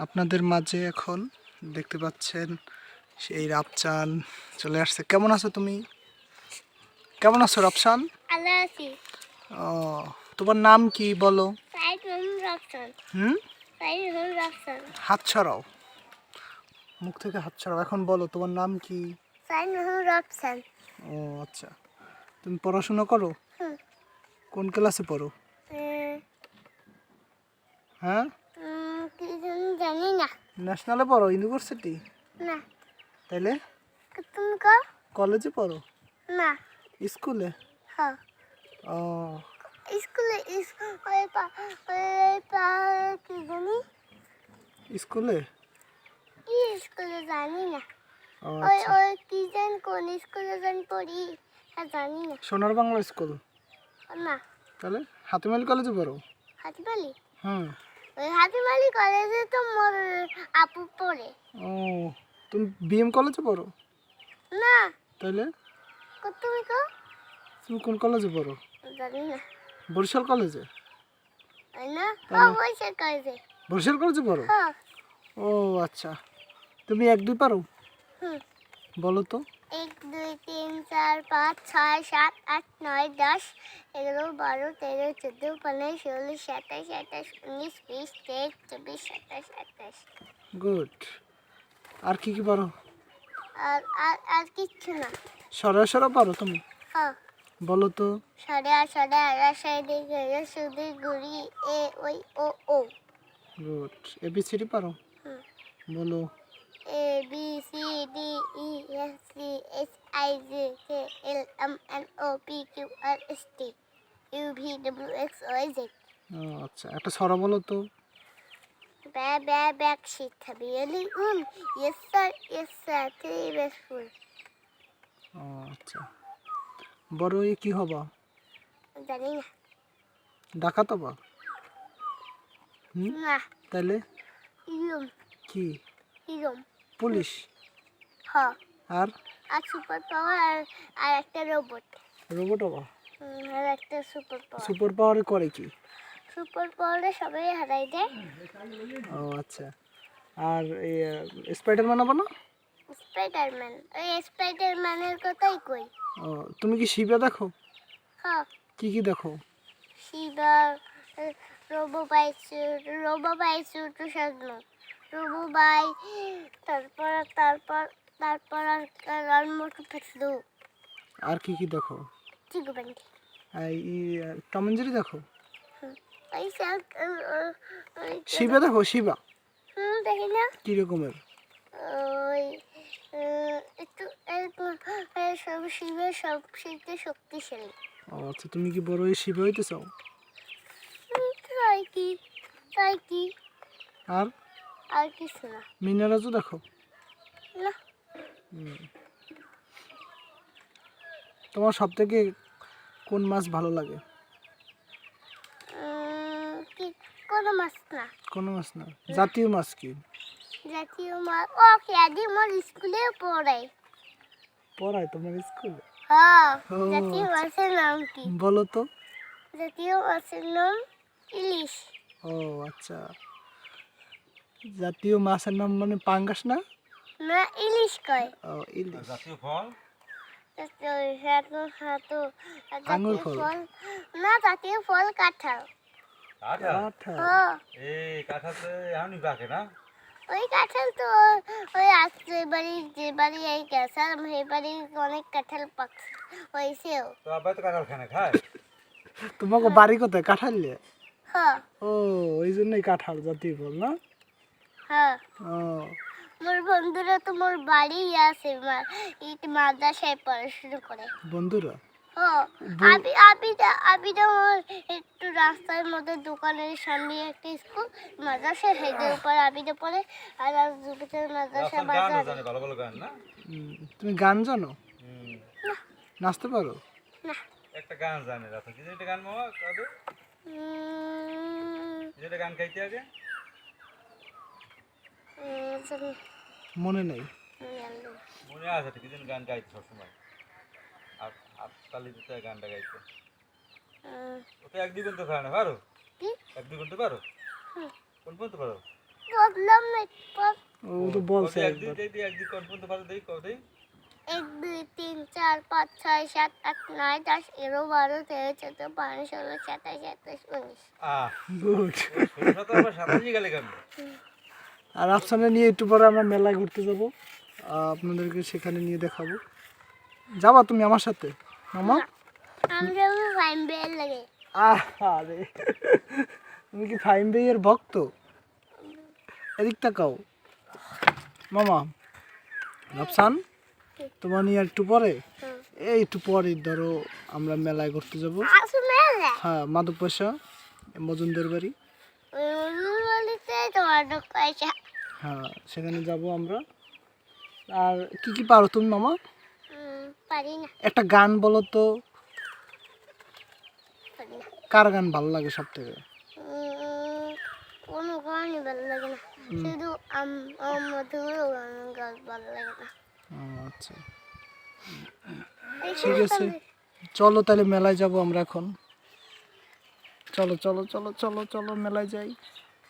আপনাদের মাঝে এখন দেখতে পাচ্ছেন সেই রাপচান চলে আসছে। কেমন আছো তুমি? কেমন আছো রাপসান ও তোমার নাম কি বলো? হোম? হাত ছড়াও। মুখ থেকে হাত ছড়াও। এখন বলো তোমার নাম কি? ও আচ্ছা। তুমি পড়াশোনা করো? হুম। কোন ক্লাসে পড়ো? হ্যাঁ? জানি না। ন্যাশনালে পড়ো ইউনিভার্সিটি না। তাইলে? তুমি কো কলেজে পড়ো? না। স্কুলে হ্যাঁ। ও। স্কুলে স্কুল পা পা কি জানি? স্কুলে কি স্কুলে জানি না। ওই আচ্ছা। ওই কি জানি কোন স্কুলে জানি পড়ি হ্যাঁ জানি না। সোনার বাংলা স্কুল না। তাহলে হাতিমালি কলেজে পড়ো? হাতিবালি হুম। ওই হাতিবালি কলেজে তো মোর আপু পড়ে। ও তুমি বিএম কলেজে পড়ো? না। তাইলে? কো- তুমি কো তুমি কোন কলেজে পড়ো? জানি না। বরিশাল কলেজে না? তাহলে? অবশ্যই কলেজে বরিশাল কলেজে পড়ো? ও আচ্ছা। তুমি এক দুই পারো? বলো তো। এক দুই তিন চার পাঁচ ছয় সাত আট নয় দশ এগারো বারো তেরো চোদ্দ পনেরো ষোলো সাতাশ আঠাশ উনিশ বিশ তেইশ চব্বিশ সাতাশ আঠাশ। গুড। আর কি কি পারো? আর আর আর কিচ্ছু না। সরা সরা পারো তুমি? হ্যাঁ। বলো তো। সাড়ে আট সাড়ে আড়াই সাড়ে গেড়ে সুদি গুড়ি এ ওই ও ও। গুড। এবিসিডি পারো? হুম। বলো। A B C D E F C H I J K L M N O P Q R S T U V W X Y Z ও আচ্ছা একটা সরা বলো তো ব্যা bää, back shit. Really? Um. Yes, sir. Yes, sir. Three best full. ও আচ্ছা বড় হয়ে কি হবা জানি না ডাকাত হবা হুম না তাইলে ইরম কি ইরম পুলিশ। হ। আর? আর সুপার পাওয়ার আর আর একটা রোবট। রোবট হবা আর একটা সুপার পাওয়ার। সুপার পাওয়ারে করে কি? সুপার পাওয়ারে সবাই হারাই দেয়। ও আচ্ছা। আর এই স্পাইডারম্যান হবা না? স্পাইডারম্যান ওই স্পাইডারম্যানের কথাই কই। ও তুমি কি শিবা দেখো? হ্যাঁ কি কি দেখো? Shiva robo by sweet robo by sweet সাজানো রোবো বাই তারপর তারপর তারপর আর আর মোটু ফেসলু আর কি কি দেখো? চিকু বান্ডি এই টম এন্ড জেরি দেখো? ওই স্যার শিবা দেখো শিবা? হুম দেখি না। কি রকমের? ওই একটু সব শিবের সব শিখতে শক্তিশালী। ও আচ্ছা তুমি কি বড় হয়ে শিবা হইতে চাও তাই কি তাই কি। আর? আর কিছু না। মিনারাজও দেখো। না। তোমার সব থেকে কোন মাছ ভালো লাগে? কি কোনো মাছ না। কোন মাছ না। জাতীয় মাছ কি? জাতীয় মাছ ও খেয়াদি মোর স্কুলে পড়াই পড়ায় তোমার স্কুলে? হ্যাঁ জাতীয় আচ্ছা। মাছের নাম কি? বলো তো। জাতীয় মাছের নাম ইলিশ। ও আচ্ছা। জাতীয় মাছের নাম মানে পাঙ্গাস না? না ইলিশ কয়। ও ইলিশ। জাতীয় ফল? আঙুর ফল। ফল। না জাতীয় ফল কাঁঠাল। কাঁঠাল? হ্যাঁ এই কাঁঠাল তো এমনি পাকে না? ওই কাঁঠাল তো ওই আসছে বাড়ি যে বাড়ি এই গেছাল সেই বাড়ি অনেক কাঁঠাল পাকছে হয়েছেও তো আব্বাই তো কাঁঠাল খায় না খায়? তোমাকে বাড়ি কোথায়? কাঁঠালিয়ে হ্যাঁ। ও ওই জন্যই কাঁঠাল জাতীয় ফল না? হ্যাঁ। মোর বন্ধুরা তো মোর বাড়ি আছে মা- এই মাদ্রাসায় পড়াশুনো করে। বন্ধুরা? ও আবি আবিটা আবিটা মোর একটু রাস্তার মধ্যে দোকানের সামনে একটা স্কুল মাদ্রাসা হেডের উপর আবিটা পড়ে আর আর জুপিটার মাদ্রাসা বাজার। জানে ভালো ভালো গান না? উম, তুমি গান জানো? নাচতে পারো? না। একটা গান জানে রাস্তা কি একটা গান মামা একটা গান গাইতে আগে? মনে নেই। মনে আছে কি যেন গান গাইতে সবসময়। আর আর তালি দিতে গানটা গাইতে। উম, ও তো এক দুই গুনতে পারে না পারো? কি? এক দুই গুনতে পারো? কোন পর্যন্ত পারো? বললাম না একবার ও তো বলছে কত একদিন একবার। দেখি একদিন কোন পর্যন্ত পারো দেখি কত দেখি এক দুই তিন চার পাঁচ ছয় সাত আট নয় দশ এগারো বারো তেরো চোদ্দ পনেরো ষোলো সাতাশ আঠাশ উনিশ। আহ গুড। ষোলো সতেরো আবার সাতাশি গেলে কেন আর আফসানা নিয়ে একটু পরে আমরা মেলায় ঘুরতে যাব। আপনাদেরকে সেখানে নিয়ে দেখাবো। যাবা তুমি আমার সাথে? মামা? আরে তুমি কি ফাইম বেয়ের ভক্ত? এদিক তাকাও। মামা রাফসান তোমার নিয়ে একটু পরে? এই একটু পরে ধরো আমরা মেলায় ঘুরতে যাব। হ্যাঁ মাদক পয়সা মজুমদার বাড়ি। তোমার পয়সা হ্যাঁ সেখানে যাব আমরা। আর কি কি পারো তুমি মামা? পারি না। একটা গান বলো তো। কার গান ভালো লাগে সব থেকে উম, কোনো গানই ভালো লাগে না। শুধু আম মধুর গান গান ভালো লাগে না। আচ্ছা। ঠিক আছে। চলো তাহলে মেলায় যাব আমরা এখন। চলো চলো চলো চলো চলো মেলায় যাই।